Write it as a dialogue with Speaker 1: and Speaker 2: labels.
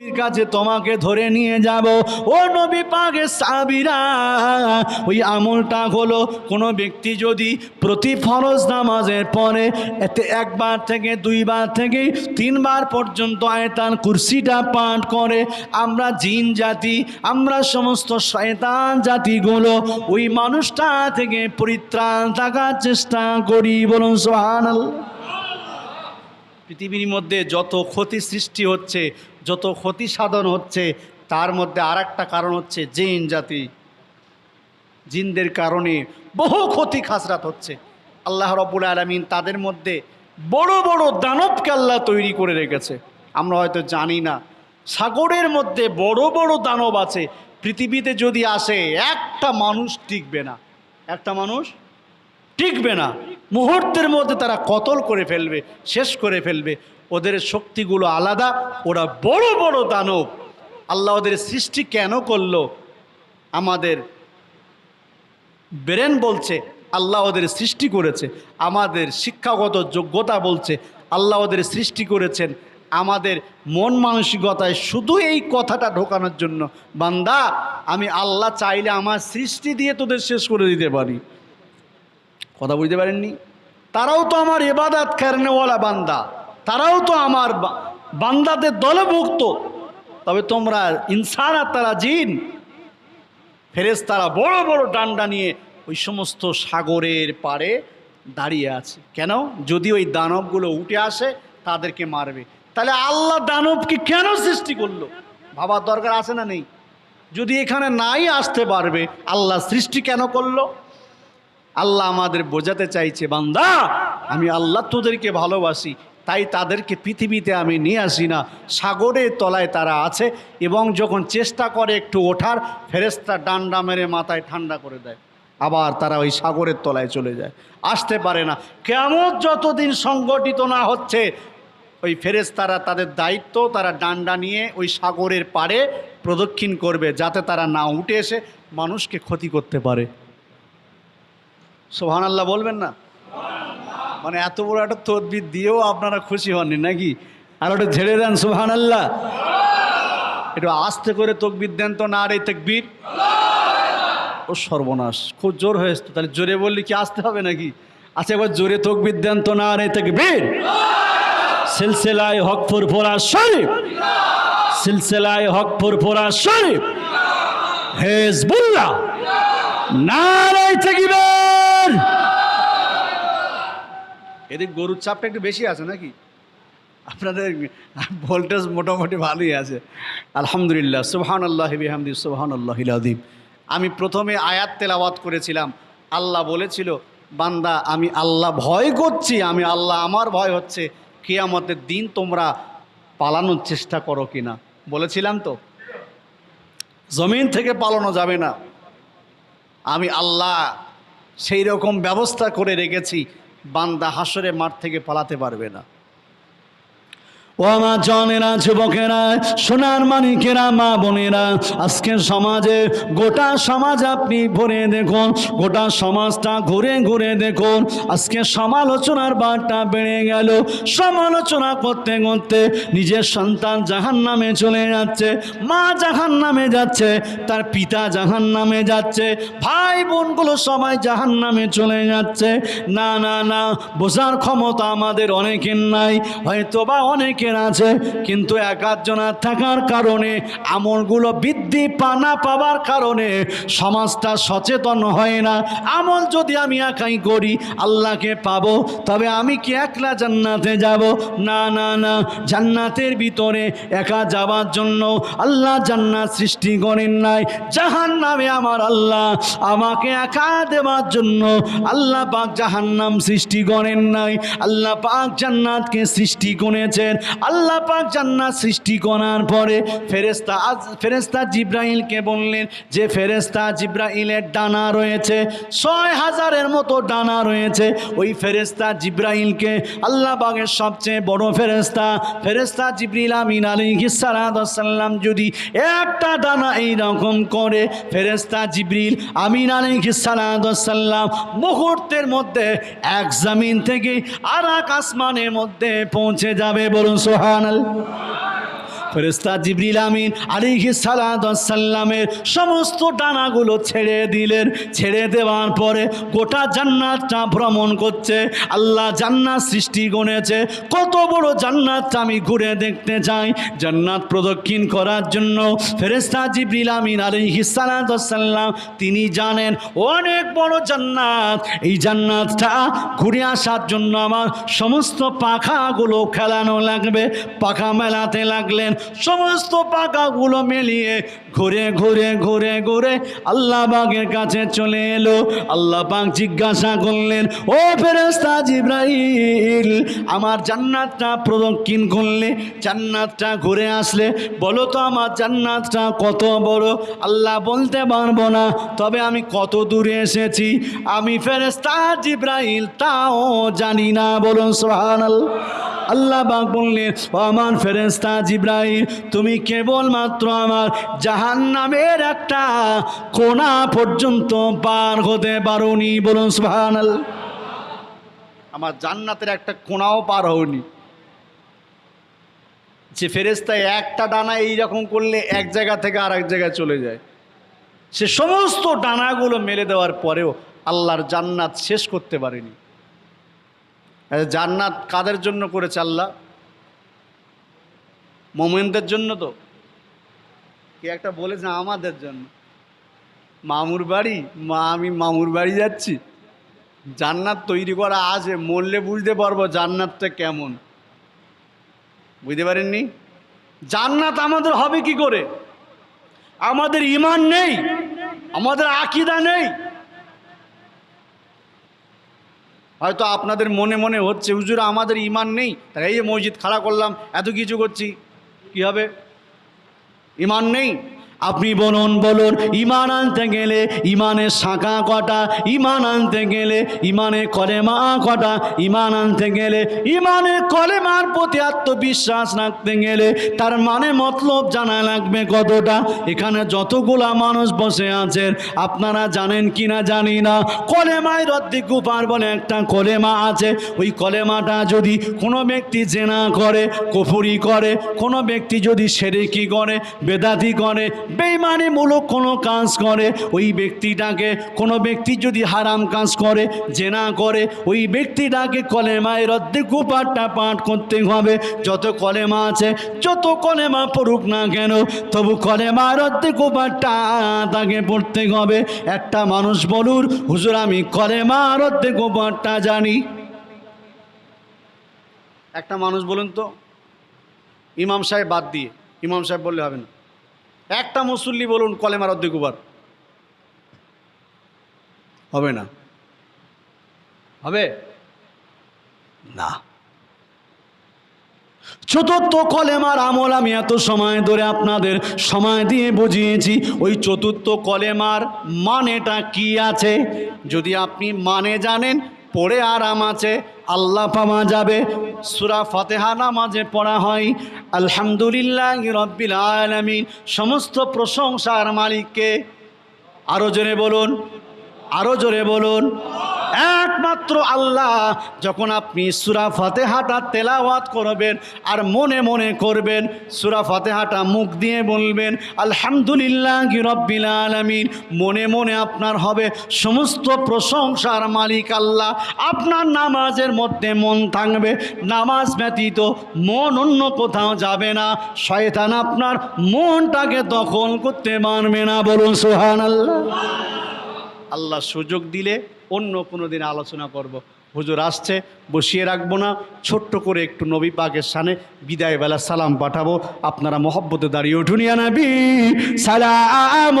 Speaker 1: কাছে তোমাকে ধরে নিয়ে যাব। ও নবী পাকে সাবিরা ওই আমলটা হলো কোনো ব্যক্তি যদি প্রতি ফরজ নামাজের পরে এতে একবার থেকে, দুইবার থেকে, তিনবার পর্যন্ত আয়তান কুরসিটা পাঠ করে, আমরা জিন জাতি, আমরা সমস্ত শয়তান জাতিগুলো ওই মানুষটা থেকে পরিত্রাণ থাকার চেষ্টা করি বলুন সোহান পৃথিবীর মধ্যে যত ক্ষতি সৃষ্টি হচ্ছে যত ক্ষতি সাধন হচ্ছে, তার মধ্যে আর কারণ হচ্ছে জিন জাতি। জিনদের কারণে বহু ক্ষতি খাসরাত হচ্ছে। আল্লাহ রবুল আলমিন তাদের মধ্যে বড় বড় দানবকে আল্লাহ তৈরি করে রেখেছে। আমরা হয়তো জানি না, সাগরের মধ্যে বড় বড় দানব আছে। পৃথিবীতে যদি আসে, একটা মানুষ টিকবে না। একটা মানুষ টিকবে না। মুহূর্তের মধ্যে তারা কতল করে ফেলবে, শেষ করে ফেলবে। ওদের শক্তিগুলো আলাদা, ওরা বড় বড় দানব। আল্লাহ ওদের সৃষ্টি কেন করল? আমাদের ব্রেন বলছে, আল্লাহ ওদের সৃষ্টি করেছে। আমাদের শিক্ষাগত যোগ্যতা বলছে, আল্লাহ ওদের সৃষ্টি করেছেন। আমাদের মন মানসিকতায় শুধু এই কথাটা ঢোকানোর জন্য, বান্দা, আমি আল্লাহ চাইলে আমার সৃষ্টি দিয়ে তোদের শেষ করে দিতে পারি। কথা বুঝতে পারেননি? তারাও তো আমার এবাদাত খেরনেওয়ালা বান্দা। তারাও তো আমার বান্দাদের দলে দলভুক্ত তবে তোমরা ইনসান আর তারা জিন। ফেরেস তারা বড় বড় ডান্ডা নিয়ে ওই সমস্ত সাগরের পাড়ে দাঁড়িয়ে আছে। কেন? যদি ওই দানবগুলো উঠে আসে, তাদেরকে মারবে। তাহলে আল্লাহ দানবকে কেন সৃষ্টি করল? ভাবার দরকার আছে না নেই? যদি এখানে নাই আসতে পারবে, আল্লাহ সৃষ্টি কেন করল? আল্লাহ আমাদের বোঝাতে চাইছে, বান্দা, আমি আল্লাহ তোদেরকে ভালোবাসি। তাই তাদেরকে পৃথিবীতে আমি নিয়ে আসি না। সাগরের তলায় তারা আছে এবং যখন চেষ্টা করে একটু ওঠার ফেরেস্তা ডান্ডা মেরে মাথায় ঠান্ডা করে দেয়। আবার তারা ওই সাগরের তলায় চলে যায়। আসতে পারে না। কেমন যতদিন সংগঠিত না হচ্ছে, ওই ফেরেস্তারা তাদের দায়িত্ব, তারা ডান্ডা নিয়ে ওই সাগরের পাড়ে প্রদক্ষিণ করবে যাতে তারা না উঠে এসে মানুষকে ক্ষতি করতে পারে। সোহান আল্লাহ বলবেন না? মানে এত বড় একটা তদবির দিয়েও আপনারা খুশি হননি নাকি? আর ওটা ঝেড়ে দেন সোহান আল্লাহ একটু আস্তে করে তকবির দেন তো না রে তকবির। ও সর্বনাশ, খুব জোর হয়েছে তো। তাহলে জোরে বললে কি আসতে হবে নাকি? আচ্ছা একবার জোরে তকবির দেন তো না রে তকবির। সিলসিলায় হক ফুরফুরা শরীফ। সিলসিলায় হক ফুরফুরা শরীফ। হেজবুল্লাহ। নারাই থাকিবেন এদিক গরুর চাপটা একটু বেশি আছে নাকি? আপনাদের ভোল্টেজ মোটামুটি ভালোই আছে। আলহামদুলিল্লাহ সুবহান আল্লাহ বিহামদি সুবহান আল্লাহ আদিম আমি প্রথমে আয়াত তেলাওয়াত করেছিলাম। আল্লাহ বলেছিল, বান্দা, আমি আল্লাহ ভয় করছি, আমি আল্লাহ আমার ভয় হচ্ছে কে কেয়ামতের দিন তোমরা পালানোর চেষ্টা করো কি না বলেছিলাম তো? জমিন থেকে পালানো যাবে না। আমি আল্লাহ সেই রকম ব্যবস্থা করে রেখেছি বান্দা হাসরে মাঠ থেকে পালাতে পারবে না। ও আমার জনেরা, যুবকেরা, সোনার মানিকেরা, মা বোনেরা, আজকের সমাজে গোটা সমাজ আপনি ভরে দেখুন, গোটা সমাজটা ঘুরে ঘুরে দেখুন। আজকে সমালোচনার বারটা বেড়ে গেল, সমালোচনা করতে করতে নিজের সন্তান জাহান নামে চলে যাচ্ছে, মা জাহান নামে যাচ্ছে, তার পিতা জাহান নামে যাচ্ছে, ভাই বোনগুলো সবাই জাহান নামে চলে যাচ্ছে। না না না, বোঝার ক্ষমতা আমাদের অনেকের নাই হয়তো বা আছে কিন্তু একাধজনার থাকার কারণে আমলগুলো বৃদ্ধি পানা পাওয়ার কারণে সমাজটা সচেতন হয় না। আমল যদি আমি একাই করি, আল্লাহকে পাবো, তবে আমি কি একলা জান্নাতে যাব? না না না। জান্নাতের ভিতরে একা যাওয়ার জন্য আল্লাহ জান্নাত সৃষ্টি করেন নাই। জাহান নামে আমার আল্লাহ আমাকে একা দেওয়ার জন্য আল্লাহ পাক জাহান্নাম সৃষ্টি করেন নাই। আল্লাহ পাক জান্নাতকে সৃষ্টি করেছেন। আল্লাহ পাক জান্নাত সৃষ্টি করার পরে ফেরেস্তা আজ ফেরেস্তা জিব্রাইলকে বললেন, যে ফেরেস্তা জিব্রাইলের ডানা রয়েছে, ছয় হাজারের মতো ডানা রয়েছে। ওই ফেরেস্তা আল্লাহ পাকের সবচেয়ে বড় ফেরেস্তা ফেরেস্তা জিব্রিল আমিন আলী সালাম যদি একটা ডানা এই রকম করে ফেরেস্তা জিব্রিল আমিন আলী সালাম মুহূর্তের মধ্যে এক জামিন থেকে আর এক আসমানের মধ্যে পৌঁছে যাবে বলুন সোহান ফেরেস্তা জিবরিল আমিন আলিহি সালামের সমস্ত ডানাগুলো ছেড়ে দিলেন। ছেড়ে দেওয়ার পরে গোটা জান্নাতটা ভ্রমণ করছে। আল্লাহ জান্নাত সৃষ্টি গণেছে কত বড় জান্নাতটা আমি ঘুরে দেখতে চাই। জান্নাত প্রদক্ষিণ করার জন্য ফেরেস্তা জিবরিল আমিন আলিহি সালাম তিনি জানেন, অনেক বড় জান্নাত। এই জান্নাতটা ঘুরে আসার জন্য আমার সমস্ত পাখাগুলো খেলানো লাগবে। পাখা মেলাতে লাগলেন। সমস্ত পাকাগুলো মেলিয়ে ঘুরে ঘুরে ঘুরে ঘুরে আল্লাহ বাগের কাছে চলে এলো। আল্লাহ পাক জিজ্ঞাসা করলেন, ও ফেরেস্তা জিব্রাইল, আমার জান্নাতটা প্রদক্ষিণ করলে, জান্নাতটা ঘুরে আসলে, বলো তো আমার জান্নাতটা কত বড়? আল্লাহ বলতে পারব না, তবে আমি কত দূরে এসেছি, আমি ফেরেস্তা জিব্রাইল তাও জানি না, বলুন সোহানাল আল্লাহ বাক বললেন আমার ফেরেস্তা জিব্রাইল, তুমি কেবলমাত্র আমার জাহান নামের একটা কোনা পর্যন্ত পার হতে পারোনি। বলুন সোহানাল আমার জান্নাতের একটা কোনাও পার হওনি যে ফেরেস্তায় একটা ডানা এইরকম করলে এক জায়গা থেকে আর এক জায়গায় চলে যায়। সে সমস্ত ডানাগুলো মেলে দেওয়ার পরেও আল্লাহর জান্নাত শেষ করতে পারেনি। জান্নাত কাদের জন্য করেছে আল্লাহ? মোমেনদের জন্য তো। কে একটা বলেছে আমাদের জন্য। মামুর বাড়ি? মা, আমি মামুর বাড়ি যাচ্ছি। জান্নাত তৈরি করা আছে, মরলে বুঝতে পারব জান্নাতটা কেমন। বুঝতে পারেননি? জান্নাত আমাদের হবে কি করে? আমাদের ইমান নেই, আমাদের আকিদা নেই। হয়তো আপনাদের মনে মনে হচ্ছে, হুজুর, আমাদের ইমান নেই। এই যে মসজিদ খাড়া করলাম, এত কিছু করছি। কি হবে? ইমান নেই? আপনি বলুন বলুন, ইমান আনতে গেলে ইমানের শাখা কটা, ইমান আনতে গেলে ইমানে কলেমা কটা, ইমান আনতে গেলে ইমানে কলেমার প্রতি আত্মবিশ্বাস রাখতে গেলে তার মানে মতলব জানা লাগবে কতটা? এখানে যতগুলা মানুষ বসে আছেন, আপনারা জানেন কি না জানি না। কলেমায় রদ্দি কুপার বলে একটা কলেমা আছে। ওই কলেমাটা যদি কোনো ব্যক্তি জেনা করে, কফুরি করে, কোনো ব্যক্তি যদি সেরেকি করে, বেদাতি করে বেইমানিমূলক কোনো কাজ করে, ওই ব্যক্তিটাকে, কোনো ব্যক্তি যদি হারাম কাজ করে, জেনা করে, ওই ব্যক্তিটাকে কলেমায় রদ্দে কুপারটা পাঠ করতে হবে। যত কলেমা আছে, যত কলেমা পড়ুক না কেন, তবু কলেমা রদ্দে কুপারটা তাকে পড়তে হবে। একটা মানুষ বলুন, হুজুর, আমি কলেমা রদ্দে কুপারটা জানি। একটা মানুষ বলুন তো, ইমাম সাহেব বাদ দিয়ে, ইমাম সাহেব বললে হবে না। একটা মুসল্লি বলুন কলেমার অর্ধেক উবার হবে না? হবে? না। চতুর্থ কলেমার আমল আমি এত সময় ধরে আপনাদের সময় দিয়ে বুঝিয়েছি ওই চতুর্থ কলেমার মানেটা কি আছে? যদি আপনি মানে জানেন পড়ে আরাম আছে আল্লাহ পাওয়া যাবে। সুরা ফতেহা নামাজে পড়া হয়। আলহামদুলিল্লাহ রব্বিল আলমিন। সমস্ত প্রশংসার মালিককে আরও জোরে বলুন আরও জোরে বলুন। একমাত্র আল্লাহ যখন আপনি সুরা ফাতেহাটা তেলাওয়াত করবেন আর মনে মনে করবেন, সুরা ফাতেহাটা মুখ দিয়ে বলবেন, আলহামদুলিল্লাহ রব্বিল আলমিন। মনে মনে আপনার হবে সমস্ত প্রশংসার মালিক আল্লাহ। আপনার নামাজের মধ্যে মন থাকবে, নামাজ ব্যতীত মন অন্য কোথাও যাবে না। শয়তান আপনার মনটাকে দখল করতে পারবে না। বলুন সোহান আল্লাহ আল্লাহ সুযোগ দিলে অন্য কোনো দিন আলোচনা করব। হুজুর আসছে, বসিয়ে রাখব না, ছোট্ট করে একটু নবী পাকের সানে বিদায় বেলা সালাম পাঠাবো আপনারা মহব্বতে দাঁড়িয়ে উঠুনিয়া নবী, সালাম